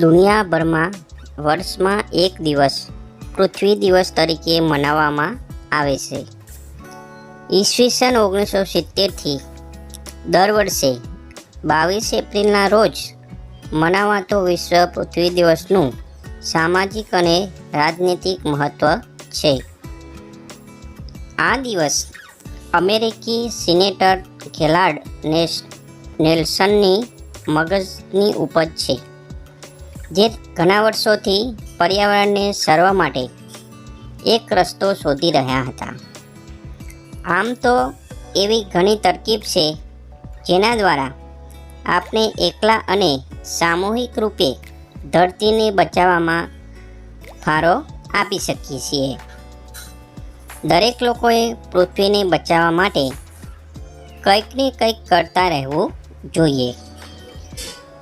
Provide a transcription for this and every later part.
દુનિયાભરમાં વર્ષમાં એક દિવસ પૃથ્વી દિવસ તરીકે મનાવવામાં આવે છે. ઈસવીસન ઓગણીસો સિત્તેરથી દર વર્ષે બાવીસ એપ્રિલના રોજ મનાવાતો વિશ્વ પૃથ્વી દિવસનું સામાજિક અને રાજનીતિક મહત્ત્વ છે. આ દિવસ અમેરિકી સિનેટર ખેલાડ નેલ્સનની મગજની ઉપજ છે, જે ઘણા વર્ષોથી પર્યાવરણને સરવા માટે એક રસ્તો શોધી રહ્યા હતા. આમ તો એવી ઘણી તરકીબ છે જેના દ્વારા આપણે એકલા અને સામૂહિક રૂપે ધરતીને બચાવવામાં ફાળો આપી શકીએ છીએ. દરેક લોકોએ પૃથ્વીને બચાવવા માટે કંઈક ને કંઈક કરતા રહેવું જોઈએ.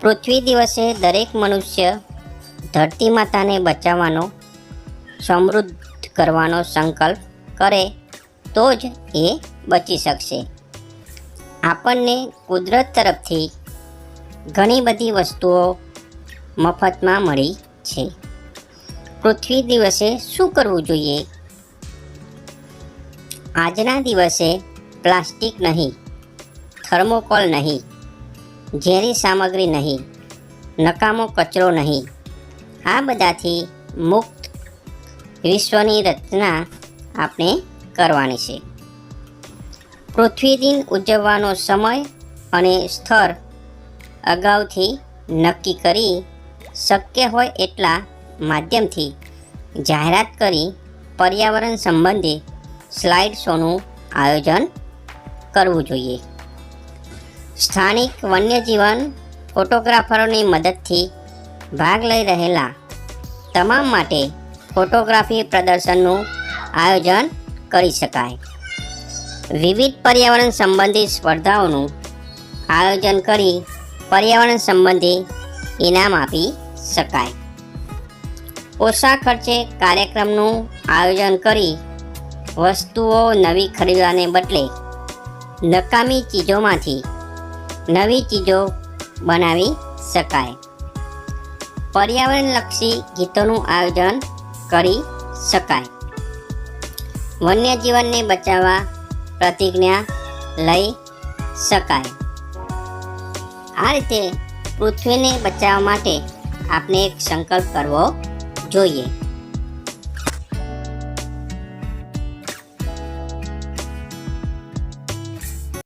પૃથ્વી દિવસે દરેક મનુષ્ય ધરતી માતાને બચાવવાનો, સમૃદ્ધ કરવાનો સંકલ્પ કરે તો જ એ બચી શકશે. આપણને કુદરત તરફથી ઘણી બધી વસ્તુઓ મફતમાં મળી છે. પૃથ્વી દિવસે શું કરવું જોઈએ? આજના દિવસે પ્લાસ્ટિક નહીં, થર્મોકોલ નહીં, ઝેરી સામગ્રી નહીં, નકામો કચરો નહીં. આ બધાથી મુક્ત વિશ્વની રચના આપણે કરવાની છે. પૃથ્વી દિન ઉજવવાનો સમય અને સ્થળ અગાઉથી નક્કી કરી શક્ય હોય એટલા માધ્યમથી જાહેરાત કરી પર્યાવરણ સંબંધી સ્લાઇડ શોનું આયોજન કરવું જોઈએ. સ્થાનિક વન્યજીવન ફોટોગ્રાફરોની મદદથી ભાગ લઈ રહેલા તમામ માટે ફોટોગ્રાફી પ્રદર્શનનું આયોજન કરી શકાય. વિવિધ પર્યાવરણ સંબંધિત સ્પર્ધાઓનું આયોજન કરી પર્યાવરણ સંબંધી ઇનામ આપી શકાય. ઓછા ખર્ચે કાર્યક્રમનું આયોજન કરી વસ્તુઓ નવી ખરીદવાને બદલે નકામી ચીજોમાંથી નવી ચીજો બનાવી શકાય. પર્યાવરણલક્ષી ગીતોનું આયોજન કરી શકાય. વન્યજીવનને બચાવવા પ્રતિજ્ઞા લઈ શકાય. આ રીતે પૃથ્વીને બચાવવા માટે આપણે એક સંકલ્પ કરવો જોઈએ.